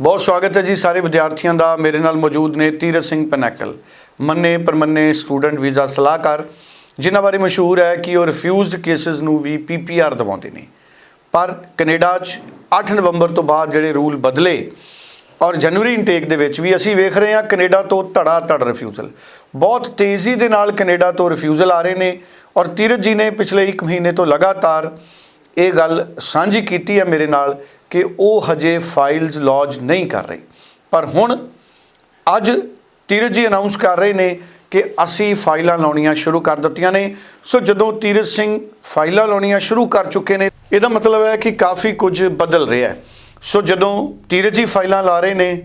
ਬਹੁਤ ਸਵਾਗਤ ਹੈ ਜੀ ਸਾਰੇ ਵਿਦਿਆਰਥੀਆਂ ਦਾ। ਮੇਰੇ ਨਾਲ ਮੌਜੂਦ ਨੇ ਤੀਰਥ ਸਿੰਘ ਪਨੈਕਲ, ਮੰਨੇ ਪਰਮੰਨੇ ਸਟੂਡੈਂਟ ਵੀਜ਼ਾ ਸਲਾਹਕਾਰ, ਜਿਨ੍ਹਾਂ ਬਾਰੇ ਮਸ਼ਹੂਰ ਹੈ ਕਿ ਉਹ ਰਿਫਿਊਜ਼ਡ ਕੇਸਸ ਨੂੰ ਵੀ ਪੀਪੀਆਰ ਦਿਵਾਉਂਦੇ ਨੇ। ਪਰ ਕੈਨੇਡਾ 'ਚ 8 ਨਵੰਬਰ ਤੋਂ ਬਾਅਦ ਜਿਹੜੇ ਰੂਲ ਬਦਲੇ ਔਰ ਜਨਵਰੀ ਇਨਟੇਕ ਦੇ ਵਿੱਚ ਵੀ ਅਸੀਂ ਵੇਖ ਰਹੇ ਹਾਂ ਕੈਨੇਡਾ ਤੋਂ ਧੜਾ ਧੜ ਰਿਫਿਊਜ਼ਲ ਬਹੁਤ ਤੇਜ਼ੀ ਦੇ ਨਾਲ ਕੈਨੇਡਾ ਤੋਂ ਰਿਫਿਊਜ਼ਲ ਆ ਰਹੇ ਨੇ ਔਰ ਤੀਰਥ ਜੀ ਨੇ ਪਿਛਲੇ 1 ਮਹੀਨੇ ਤੋਂ ਲਗਾਤਾਰ ਇਹ ਗੱਲ ਸਾਂਝੀ ਕੀਤੀ ਹੈ ਮੇਰੇ ਨਾਲ ਕਿ ਉਹ ਹਜੇ ਫਾਈਲਸ ਲੌਜ ਨਹੀਂ ਕਰ ਰਹੇ। ਪਰ ਹੁਣ ਅੱਜ ਤੀਰਥ ਜੀ ਅਨਾਉਂਸ ਕਰ ਰਹੇ ਨੇ ਕਿ ਅਸੀਂ ਫਾਈਲਾਂ ਲਾਉਣੀਆਂ ਸ਼ੁਰੂ ਕਰ ਦਿੱਤੀਆਂ ਨੇ। ਸੋ ਜਦੋਂ ਤੀਰਥ ਸਿੰਘ ਫਾਈਲਾਂ ਲਾਉਣੀਆਂ ਸ਼ੁਰੂ ਕਰ ਚੁੱਕੇ ਨੇ, ਇਹਦਾ ਮਤਲਬ ਹੈ ਕਿ ਕਾਫੀ ਕੁਝ ਬਦਲ ਰਿਹਾ ਹੈ। ਸੋ ਜਦੋਂ ਤੀਰਥ ਜੀ ਫਾਈਲਾਂ ਲਾ ਰਹੇ ਨੇ,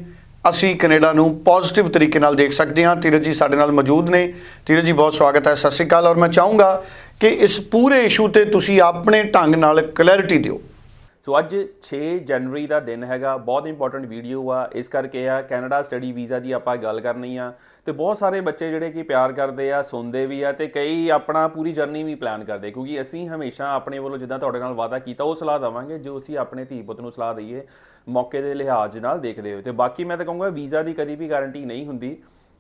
ਅਸੀਂ ਕੈਨੇਡਾ ਨੂੰ ਪੋਜ਼ਿਟਿਵ ਤਰੀਕੇ ਨਾਲ ਦੇਖ ਸਕਦੇ ਹਾਂ। ਤੀਰਥ ਜੀ ਸਾਡੇ ਨਾਲ ਮੌਜੂਦ ਨੇ। ਤੀਰਥ ਜੀ, ਬਹੁਤ ਸਵਾਗਤ ਹੈ। ਸਤਿ ਸ਼੍ਰੀ ਅਕਾਲ। ਔਰ ਮੈਂ ਚਾਹੂੰਗਾ ਕਿ ਇਸ ਪੂਰੇ ਇਸ਼ੂ ਤੇ ਤੁਸੀਂ ਆਪਣੇ ਢੰਗ ਨਾਲ ਕਲੈਰਿਟੀ ਦਿਓ। ਸੋ ਅੱਜ 6 ਜਨਵਰੀ ਦਾ ਦਿਨ ਹੈਗਾ, ਬਹੁਤ ਇੰਪੋਰਟੈਂਟ ਵੀਡੀਓ ਆ। ਇਸ ਕਰਕੇ ਆ ਕੈਨੇਡਾ ਸਟੱਡੀ ਵੀਜ਼ਾ ਦੀ ਆਪਾਂ ਗੱਲ ਕਰਨੀ ਆ। ਤੇ ਬਹੁਤ ਸਾਰੇ ਬੱਚੇ ਜਿਹੜੇ ਕਿ ਪਿਆਰ ਕਰਦੇ ਆ, ਸੁਣਦੇ ਵੀ ਆ ਤੇ ਕਈ ਆਪਣਾ ਪੂਰੀ ਜਰਨੀ ਵੀ ਪਲਾਨ ਕਰਦੇ। ਕਿਉਂਕਿ ਅਸੀਂ ਹਮੇਸ਼ਾ ਆਪਣੇ ਵੱਲੋਂ ਜਿੱਦਾਂ ਤੁਹਾਡੇ ਨਾਲ ਵਾਅਦਾ ਕੀਤਾ, ਉਹ ਸਲਾਹ ਦਵਾਂਗੇ, ਜੋ ਅਸੀਂ ਆਪਣੇ ਧੀ ਪੁੱਤ ਨੂੰ ਸਲਾਹ ਦਈਏ, ਮੌਕੇ ਦੇ ਲਿਹਾਜ਼ ਨਾਲ ਦੇਖਦੇ ਹੋਏ। ਤੇ ਬਾਕੀ ਮੈਂ ਤਾਂ ਕਹੂੰਗਾ ਵੀਜ਼ਾ ਦੀ ਕਦੀ ਵੀ ਗਾਰੰਟੀ ਨਹੀਂ ਹੁੰਦੀ।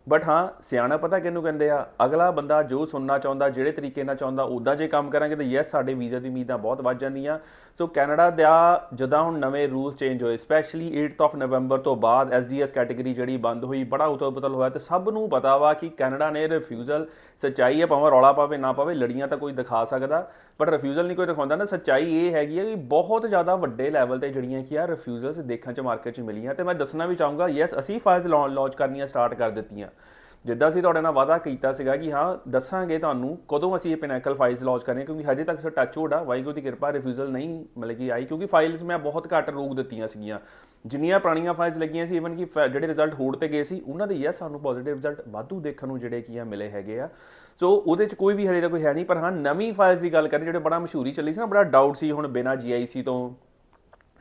ਬਟ ਹਾਂ ਸਿਆਣਾ ਪਤਾ ਕਿਹਨੂੰ ਕਹਿੰਦੇ ਆ? ਅਗਲਾ ਬੰਦਾ ਜੋ ਸੁਣਨਾ ਚਾਹੁੰਦਾ, ਜਿਹੜੇ ਤਰੀਕੇ ਨਾਲ ਚਾਹੁੰਦਾ ਉਦਾਂ ਜੇ ਕੰਮ ਕਰਾਂਗੇ ਤਾਂ ਯੈਸ ਸਾਡੇ ਵੀਜ਼ਾ ਦੀ ਉਮੀਦਾਂ ਬਹੁਤ ਵੱਧ ਜਾਂਦੀਆਂ। ਸੋ ਕੈਨੇਡਾ ਦਾ ਜਦਾਂ ਹੁਣ ਨਵੇਂ ਰੂਲ ਚੇਂਜ ਹੋਏ ਸਪੈਸ਼ਲੀ 8th ਆਫ ਨਵੰਬਰ ਤੋਂ ਬਾਅਦ ਐਸਡੀਐਸ ਕੈਟਾਗਰੀ ਜਿਹੜੀ ਬੰਦ ਹੋਈ, ਬੜਾ ਉਤਲ-ਪਤਲ ਹੋਇਆ ਤੇ ਸਭ ਨੂੰ ਪਤਾ ਵਾ ਕਿ ਕੈਨੇਡਾ ਨੇ ਰਿਫਿਊਜ਼ਲ ਸੱਚਾਈ ਹੈ ਭਾਵੇਂ ਰੌਲਾ ਪਾਵੇ ਨਾ ਪਾਵੇ, ਲੜੀਆਂ ਤਾਂ ਕੋਈ ਦਿਖਾ ਸਕਦਾ। ਬਟ ਰਿਫਿਊਜ਼ਲ ਨਹੀਂ ਕੋਈ ਦਿਖਾਉਂਦਾ ਨਾ, ਸੱਚਾਈ ਇਹ ਹੈਗੀ ਹੈ ਕਿ ਬਹੁਤ ਜ਼ਿਆਦਾ ਵੱਡੇ ਲੈਵਲ ਤੇ ਜਿਹੜੀਆਂ ਕਿ ਆ ਰਿਫਿਊਜ਼ਲਸ ਦੇਖਣ ਚ ਮਾਰਕੀਟ ਚ ਮਿਲੀਆਂ। ਤੇ ਮੈਂ ਦੱਸਣਾ ਵੀ ਚਾਹੂੰਗਾ ਯੈਸ ਅਸੀਂ ਫਾਈਲਸ ਲਾਂਚ ਕਰਨੀਆਂ ਸਟਾਰਟ ਕਰ ਦਿੱਤੀਆਂ। ਜਿੱਦਾਂ ਅਸੀਂ ਤੁਹਾਡੇ ਨਾਲ ਵਾਅਦਾ ਕੀਤਾ ਸੀਗਾ ਕਿ ਹਾਂ, ਦੱਸਾਂਗੇ ਤੁਹਾਨੂੰ ਕਦੋਂ ਅਸੀਂ ਇਹ ਪਿਨੈਕਲ ਫਾਈਲਸ ਲੌਂਚ ਕਰਨੀ ਕਿਉਂਕਿ ਹਜੇ ਤੱਕ ਸਰ ਟੱਚ ਹੋੜਾ ਵਾਹਿਗੁਰੂ ਦੀ ਕਿਰਪਾ ਰਿਫਿਊਜ਼ਲ ਨਹੀਂ ਮਤਲਬ ਕਿ ਆਈ, ਕਿਉਂਕਿ ਫਾਈਲਸ ਮੈਂ ਬਹੁਤ ਘੱਟ ਰੋਕ ਦਿੱਤੀਆਂ ਸੀਗੀਆਂ। ਜਿੰਨੀਆਂ ਪੁਰਾਣੀਆਂ ਫਾਈਲਸ ਲੱਗੀਆਂ ਸੀ ਇਵਨ ਕਿ ਜਿਹੜੇ ਰਿਜ਼ਲਟ ਹੋੜ ਤੇ ਗਏ ਸੀ, ਉਹਨਾਂ ਦੇ ਯੈਸ ਸਾਨੂੰ ਪੋਜ਼ਿਟਿਵ ਰਿਜ਼ਲਟ ਵਾਧੂ ਦੇਖਣ ਨੂੰ ਜਿਹੜੇ ਕੀ ਆ, ਮਿਲੇ ਹੈਗੇ ਆ। ਸੋ ਉਹਦੇ ਚ ਕੋਈ ਵੀ ਹਲੇ ਤਾਂ ਕੋਈ ਹੈ ਨਹੀਂ, ਪਰ ਹਾਂ, ਨਵੀਂ ਫਾਈਲਸ ਦੀ ਗੱਲ ਕਰੀਏ, ਜਿਹੜੇ ਬੜਾ ਮਸ਼ਹੂਰੀ ਚੱਲੀ ਸੀ ਨਾ, ਬੜਾ ਡਾਊਟ ਸੀ ਹੁਣ ਬਿਨਾ ਜੀਆਈਸੀ ਤੋਂ।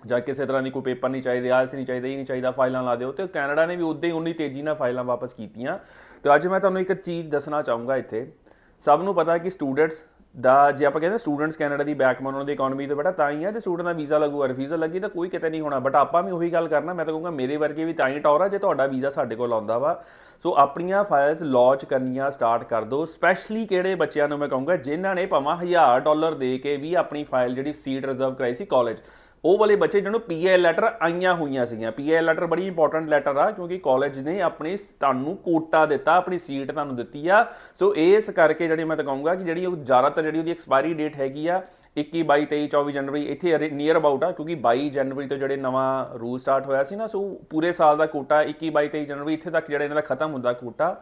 ਜਾਂ ਕਿਸੇ ਤਰ੍ਹਾਂ ਦੀ ਕੋਈ ਪੇਪਰ ਨਹੀਂ ਚਾਹੀਦੇ, ਆਲਸ ਨਹੀਂ ਚਾਹੀਦਾ, ਇਹ ਨਹੀਂ ਚਾਹੀਦਾ, ਫਾਈਲਾਂ ਲਾ ਦਿਓ। ਤੇ ਕੈਨੇਡਾ ਨੇ ਵੀ ਉਦਾਂ ਹੀ ਉਨੀ ਤੇਜ਼ੀ ਨਾਲ ਫਾਈਲਾਂ ਵਾਪਸ ਕੀਤੀਆਂ। ਤੇ ਅੱਜ ਮੈਂ ਤੁਹਾਨੂੰ ਇੱਕ ਚੀਜ਼ ਦੱਸਣਾ ਚਾਹੂੰਗਾ ਇੱਥੇ। ਸਭ ਨੂੰ ਪਤਾ ਕਿ ਸਟੂਡੈਂਟਸ ਦਾ, ਜੇ ਆਪਾਂ ਕਹਿੰਦੇ ਸਟੂਡੈਂਟਸ ਕੈਨੇਡਾ ਦੀ ਬੈਕਬੋਨ ਉਹਨਾਂ ਦੀ ਇਕਨੋਮੀ ਤੇ ਬੇਟਾ ਤਾਂ ਹੀ ਹੈ ਜੇ ਸਟੂਡੈਂਟ ਦਾ ਵੀਜ਼ਾ ਲੱਗੂਗਾ ਵੀਜ਼ਾ ਲੱਗੀ ਤਾਂ ਕੋਈ ਕਿਤੇ ਨਹੀਂ ਹੋਣਾ। ਬਟ ਆਪਾਂ ਵੀ ਉਹੀ ਗੱਲ ਕਰਨਾ, ਮੈਂ ਤਾਂ ਕਹੂੰਗਾ ਮੇਰੇ ਵਰਗੇ ਵੀ ਤਾਂ ਹੀ ਟੌਰ ਆ, ਜੇ ਤੁਹਾਡਾ ਵੀਜ਼ਾ ਸਾਡੇ ਕੋਲ ਆਉਂਦਾ ਵਾ। ਸੋ ਆਪਣੀਆਂ ਫਾਈਲਸ ਲੌਂਚ ਕਰਨੀਆਂ ਸਟਾਰਟ ਕਰ ਦਿਓ। ਸਪੈਸ਼ਲੀ ਕਿਹੜੇ ਬੱਚਿਆਂ ਨੂੰ ਮੈਂ ਕਹੂੰਗਾ, ਜਿਨ੍ਹਾਂ ਨੇ ਭਾਵੇਂ 1000 ਡਾਲਰ ਦੇ ਕੇ ਵੀ ਆਪਣੀ ਫਾਈਲ ਜਿਹੜੀ ਸੀਟ ਰਿਜ਼ਰਵ ਕਰਾਈ ਸੀ ਕਾਲਜ ਉਹ ਵਾਲੇ ਬੱਚੇ ਜਿਹਨਾਂ ਨੂੰ ਪੀਏ ਲੈਟਰ ਆਈਆਂ ਹੋਈਆਂ ਸੀਗੀਆਂ। ਪੀਏ ਲੈਟਰ ਬੜੀ ਇੰਪੋਰਟੈਂਟ ਲੈਟਰ ਆ, ਕਿਉਂਕਿ ਕਾਲਜ ਨੇ ਆਪਣੀ ਤੁਹਾਨੂੰ ਕੋਟਾ ਦਿੱਤਾ, ਆਪਣੀ ਸੀਟ ਤੁਹਾਨੂੰ ਦਿੱਤੀ ਆ। ਸੋ ਇਸ ਕਰਕੇ ਜਿਹੜੀ ਮੈਂ ਤਾਂ ਕਹੂੰਗਾ ਕਿ ਜਿਹੜੀ ਉਹ ਜ਼ਿਆਦਾਤਰ ਜਿਹੜੀ ਉਹਦੀ ਐਕਸਪਾਇਰੀ ਡੇਟ ਹੈਗੀ ਆ 21 22 23 24 ਜਨਵਰੀ, ਇੱਥੇ ਨੀਅਰ ਅਬਾਊਟ ਆ, ਕਿਉਂਕਿ 22 ਜਨਵਰੀ ਤੋਂ ਜਿਹੜੇ ਨਵਾਂ ਰੂਲ ਸਟਾਰਟ ਹੋਇਆ ਸੀ ਨਾ ਸੋ ਪੂਰੇ ਸਾਲ ਦਾ ਕੋਟਾ 21 22 23 ਜਨਵਰੀ ਇੱਥੇ ਤੱਕ ਜਿਹੜਾ ਇਹਨਾਂ ਦਾ ਖਤਮ ਹੁੰਦਾ ਕੋਟਾ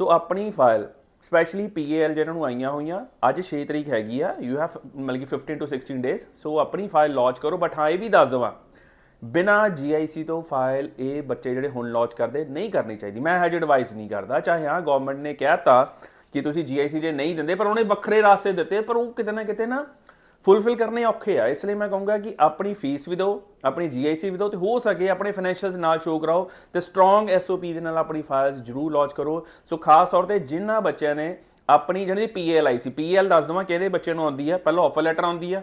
ਸੋ ਆਪਣੀ ਫਾਈਲ ਸਪੈਸ਼ਲੀ ਪੀਏਐਲ ਜਿਹਨਾਂ ਨੂੰ ਆਈਆਂ ਹੋਈਆਂ, ਅੱਜ 6 ਤਰੀਕ ਹੈਗੀ ਆ ਯੂ ਹੈਵ ਮਤਲਬ ਕਿ 15 ਟੂ 16 ਡੇਜ਼ ਸੋ ਆਪਣੀ ਫਾਈਲ ਲਾਂਚ ਕਰੋ ਬਟ ਹਾਂ, ਇਹ ਵੀ ਦੱਸ ਦਵਾਂ, ਬਿਨਾ ਜੀਆਈਸੀ ਤੋਂ ਫਾਈਲ ਇਹ ਬੱਚੇ ਜਿਹੜੇ ਹੁਣ ਲਾਂਚ ਕਰਦੇ ਨਹੀਂ ਕਰਨੀ ਚਾਹੀਦੀ, ਮੈਂ ਹਜੇ ਐਡਵਾਈਸ ਨਹੀਂ ਕਰਦਾ, ਚਾਹੇ ਹਾਂ ਗਵਰਨਮੈਂਟ ਨੇ ਕਹਿਤਾ ਕਿ ਤੁਸੀਂ ਜੀਆਈਸੀ ਜੇ ਨਹੀਂ ਦਿੰਦੇ, ਪਰ ਉਹਨੇ ਵੱਖਰੇ ਰਾਸਤੇ ਦਿੱਤੇ, ਪਰ ਉਹ ਕਿਤੇ ਨਾ ਕਿਤੇ ਨਾ ਫੁੱਲਫਿਲ ਕਰਨੇ ਔਖੇ ਆ। ਇਸ ਲਈ ਮੈਂ ਕਹੂੰਗਾ ਕਿ ਆਪਣੀ ਫੀਸ ਵੀ ਦਿਓ, ਆਪਣੀ ਜੀਆਈਸੀ ਵੀ ਦਿਓ ਤੇ ਹੋ ਸਕੇ ਆਪਣੇ ਫਾਈਨੈਂਸ਼ੀਅਲਸ ਨਾਲ ਸ਼ੋ ਕਰਾਓ ਤੇ ਸਟਰੋਂਗ ਐਸਓਪੀ ਦੇ ਨਾਲ ਆਪਣੀ ਫਾਈਲਸ ਜਰੂਰ ਲਾਂਚ ਕਰੋ। ਸੋ ਖਾਸ ਤੌਰ ਤੇ ਜਿਨ੍ਹਾਂ ਬੱਚਿਆਂ ਨੇ ਆਪਣੀ ਜਿਹੜੀ ਪੀਐਲ ਆਈ ਸੀ ਪੀਐਲ ਦੱਸ ਦਵਾਂ ਕਿਹਦੇ ਬੱਚੇ ਨੂੰ ਆਉਂਦੀ ਹੈ ਪਹਿਲਾਂ ਆਫਰ ਲੈਟਰ ਆਉਂਦੀ ਹੈ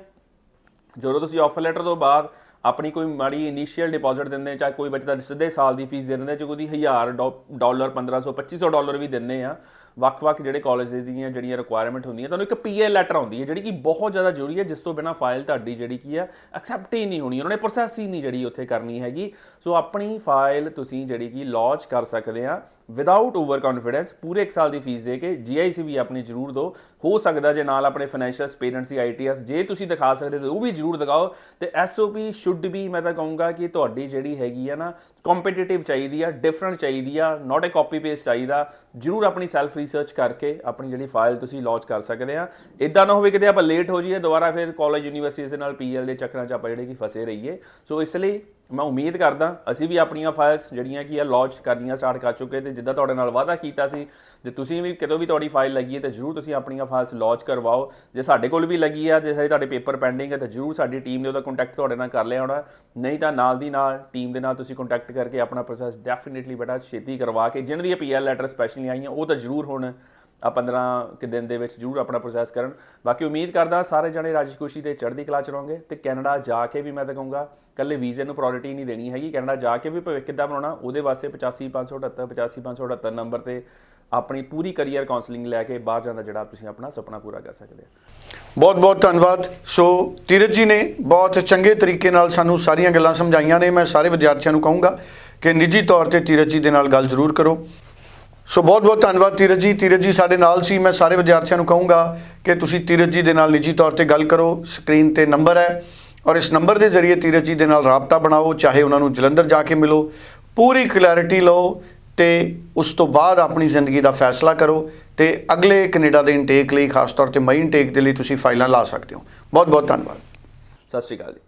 ਜਦੋਂ ਤੁਸੀਂ ਆਫਰ ਲੈਟਰ ਤੋਂ ਬਾਅਦ ਆਪਣੀ ਕੋਈ ਮਾੜੀ ਇਨੀਸ਼ੀਅਲ ਡਿਪੋਜ਼ਿਟ ਦਿੰਦੇ ਚਾਹੇ ਕੋਈ ਬੱਚਾ ਸਿੱਧੇ ਸਾਲ ਦੀ ਫੀਸ ਦੇ ਦਿੰਦੇ ਚਾਹੇ ਕੋਈ 1000 ਡਾਲਰ 1500 2500 ਡਾਲਰ ਵੀ ਦਿੰਦੇ ਆ ਵੱਖ-ਵੱਖ ਜਿਹੜੇ ਕਾਲਜ ਦੀਆਂ ਜਿਹੜੀਆਂ ਰਿਕੁਆਇਰਮੈਂਟ ਹੁੰਦੀਆਂ, ਤੁਹਾਨੂੰ ਇੱਕ ਪੀਏ ਲੈਟਰ ਆਉਂਦੀ ਹੈ, ਜਿਹੜੀ ਕਿ ਬਹੁਤ ਜ਼ਿਆਦਾ ਜ਼ਰੂਰੀ ਹੈ, ਜਿਸ ਤੋਂ ਬਿਨਾ ਫਾਈਲ ਤੁਹਾਡੀ ਜਿਹੜੀ ਕੀ ਆ ਐਕਸੈਪਟ ਹੀ ਨਹੀਂ ਹੋਣੀ, ਉਹਨਾਂ ਨੇ ਪ੍ਰੋਸੈਸ ਹੀ ਨਹੀਂ ਜਿਹੜੀ ਉੱਥੇ ਕਰਨੀ ਹੈਗੀ। ਸੋ ਆਪਣੀ ਫਾਈਲ ਤੁਸੀਂ ਜਿਹੜੀ ਕਿ ਲਾਂਚ ਕਰ ਸਕਦੇ ਆ ਵਿਦਆਊਟ ਓਵਰ ਕੌਨਫੀਡੈਂਸ ਪੂਰੇ ਇੱਕ ਸਾਲ ਦੀ ਫੀਸ ਦੇ ਕੇ ਜੀਆਈਸੀ ਵੀ ਆਪਣੀ ਜ਼ਰੂਰ ਦਿਓ। ਹੋ ਸਕਦਾ ਜੇ ਨਾਲ ਆਪਣੇ ਫਾਈਨੈਂਸ਼ੀਅਲ ਪੇਰੈਂਟਸ ਦੀ ਆਈਟੀਐਸ ਜੇ ਤੁਸੀਂ ਦਿਖਾ ਸਕਦੇ ਹੋ ਉਹ ਵੀ ਜ਼ਰੂਰ ਦਿਖਾਓ। ਤੇ ਐਸਓਪੀ ਸ਼ੁੱਡ ਵੀ ਮੈਂ ਤਾਂ ਕਹੂੰਗਾ ਕਿ ਤੁਹਾਡੀ ਜਿਹੜੀ ਹੈਗੀ ਆ ਨਾ ਕੰਪੀਟੀਟਿਵ ਚਾਹੀਦੀ ਆ ਡਿਫਰੈਂਟ ਚਾਹੀਦੀ ਆ ਨਾਟ ਅ ਕਾਪੀ ਪੇਸਟ ਚਾਹੀਦਾ। ਜ਼ਰੂਰ ਆਪਣੀ ਸੈਲਫ ਰਿਸਰਚ ਕਰਕੇ ਆਪਣੀ ਜਿਹੜੀ ਫਾਈਲ ਤੁਸੀਂ ਲਾਂਚ ਕਰ ਸਕਦੇ ਆ। ਇਦਾਂ ਨਾ ਹੋਵੇ ਕਿਤੇ ਆਪਾਂ ਲੇਟ ਹੋ ਜਾਈਏ, ਦੁਬਾਰਾ ਫਿਰ ਕਾਲਜ ਯੂਨੀਵਰਸਿਟੀ ਦੇ ਨਾਲ ਪੀਐਲ ਦੇ ਚੱਕਰਾਂ 'ਚ ਆਪਾਂ ਜਿਹੜੇ ਕਿ ਫਸੇ ਰਹੀਏ। ਸੋ ਇਸ ਲਈ ਮੈਂ ਉਮੀਦ ਕਰਦਾ ਅਸੀਂ ਵੀ ਆਪਣੀਆਂ ਫਾਈਲਸ ਜਿਹੜੀਆਂ ਕੀ ਆ ਲਾਂਚ ਕਰਨੀਆਂ ਸਟਾਰਟ ਕਰ ਚੁੱਕੇ ਤੇ ਜਿੱਦਾਂ ਤੁਹਾਡੇ ਨਾਲ ਵਾਅਦਾ ਕੀਤਾ ਸੀ, ਜੇ ਤੁਸੀਂ ਵੀ ਕਿਤੋਂ ਵੀ ਤੁਹਾਡੀ ਫਾਈਲ ਲੱਗੀ ਹੈ ਤਾਂ ਜਰੂਰ ਤੁਸੀਂ ਆਪਣੀਆਂ ਫਾਈਲਸ ਲਾਂਚ ਕਰਵਾਓ। ਜੇ ਸਾਡੇ ਕੋਲ ਵੀ ਲੱਗੀ ਆ, ਜੇ ਹਜੇ ਤੁਹਾਡੇ ਪੇਪਰ ਪੈਂਡਿੰਗ ਹੈ ਤਾਂ ਜਰੂਰ ਸਾਡੀ ਟੀਮ ਨੇ ਉਹਦਾ ਕੰਟੈਕਟ ਤੁਹਾਡੇ ਨਾਲ ਕਰ ਲਿਆ ਹੋਣਾ। ਨਹੀਂ ਤਾਂ ਨਾਲ ਦੀ ਨਾਲ ਟੀਮ ਦੇ ਨਾਲ ਤੁਸੀਂ ਕੰਟੈਕਟ ਕਰਕੇ ਆਪਣਾ ਪ੍ਰੋਸੈਸ ਡੈਫੀਨਿਟਲੀ ਬੇਟਾ ਛੇਤੀ ਕਰਵਾ ਕੇ ਜਿਹਨਾਂ ਦੀ ਪੀਐਲ ਲੈਟਰ ਸਪੈਸ਼ਲੀ ਆਈਆਂ, ਉਹ ਤਾਂ ਜਰੂਰ ਹੁਣ ਆ 15 ਕਿ ਦਿਨ ਦੇ ਵਿੱਚ ਜ਼ਰੂਰ ਆਪਣਾ ਪ੍ਰੋਸੈਸ ਕਰਨ। ਬਾਕੀ ਉਮੀਦ ਕਰਦਾ ਸਾਰੇ ਜਣੇ ਰਾਜੀ ਖੁਸ਼ੀ ਤੇ ਚੜ੍ਹਦੀ ਕਲਾ ਚ ਰਹੋਗੇ ਤੇ ਕੈਨੇਡਾ ਜਾ ਕੇ ਵੀ ਮੈਂ ਤਾਂ ਕਹੂੰਗਾ ਕੱਲੇ ਵੀਜ਼ੇ ਨੂੰ ਪ੍ਰਾਇੋਰਟੀ ਨਹੀਂ ਦੇਣੀ ਹੈਗੀ। ਕੈਨੇਡਾ ਜਾ ਕੇ ਵੀ ਭਵਿੱਖ ਕਿੱਦਾਂ ਬਣਾਉਣਾ, ਉਹਦੇ ਵਾਸਤੇ 85578 85578 ਨੰਬਰ ਤੇ ਆਪਣੀ ਪੂਰੀ ਕੈਰੀਅਰ ਕਾਉਂਸਲਿੰਗ ਲੈ ਕੇ ਬਾਹਰ ਜਾਣ ਦਾ ਜਿਹੜਾ ਤੁਸੀਂ ਆਪਣਾ ਸੁਪਨਾ ਪੂਰਾ ਕਰ ਸਕਦੇ ਹੋ। ਬਹੁਤ ਬਹੁਤ ਧੰਨਵਾਦ। ਸੋ ਤੀਰਥ ਜੀ ਨੇ ਬਹੁਤ ਚੰਗੇ ਤਰੀਕੇ ਨਾਲ ਸਾਨੂੰ ਸਾਰੀਆਂ ਗੱਲਾਂ ਸਮਝਾਈਆਂ ਨੇ। ਮੈਂ ਸਾਰੇ ਵਿਦਿਆਰਥੀਆਂ ਨੂੰ ਕਹੂੰਗਾ ਕਿ ਨਿੱਜੀ ਤੌਰ ਤੇ ਤੀਰਥ ਜੀ ਦੇ ਨਾਲ ਗੱਲ ਜ਼ਰੂਰ ਕਰੋ। ਸੋ ਬਹੁਤ ਬਹੁਤ ਧੰਨਵਾਦ ਤੀਰਥ ਜੀ। ਤੀਰਥ ਜੀ ਸਾਡੇ ਨਾਲ ਸੀ। ਮੈਂ ਸਾਰੇ ਵਿਦਿਆਰਥੀਆਂ ਨੂੰ ਕਹੂੰਗਾ ਕਿ ਤੁਸੀਂ ਤੀਰਥ ਜੀ ਦੇ ਨਾਲ ਨਿੱਜੀ ਤੌਰ ਤੇ ਗੱਲ ਕਰੋ। ਸਕਰੀਨ ਤੇ ਨੰਬਰ ਹੈ ਔਰ ਇਸ ਨੰਬਰ ਦੇ ਜ਼ਰੀਏ ਤੀਰਥ ਜੀ ਦੇ ਨਾਲ ਰਾਬਤਾ ਬਣਾਓ, ਚਾਹੇ ਉਹਨਾਂ ਨੂੰ ਜਲੰਧਰ ਜਾ ਕੇ ਮਿਲੋ। ਪੂਰੀ ਕਲੈਰਿਟੀ ਲਓ ਤੇ ਉਸ ਤੋਂ ਬਾਅਦ ਆਪਣੀ ਜ਼ਿੰਦਗੀ ਦਾ ਫੈਸਲਾ ਕਰੋ ਤੇ ਅਗਲੇ ਕੈਨੇਡਾ ਦੇ ਇਨਟੇਕ ਲਈ, ਖਾਸ ਤੌਰ ਤੇ ਮਈ ਇਨਟੇਕ ਦੇ ਲਈ ਤੁਸੀਂ ਫਾਈਲਾਂ ਲਾ ਸਕਦੇ ਹੋ। ਬਹੁਤ ਬਹੁਤ ਧੰਨਵਾਦ। ਸਤਿ ਸ਼੍ਰੀ ਅਕਾਲ ਜੀ।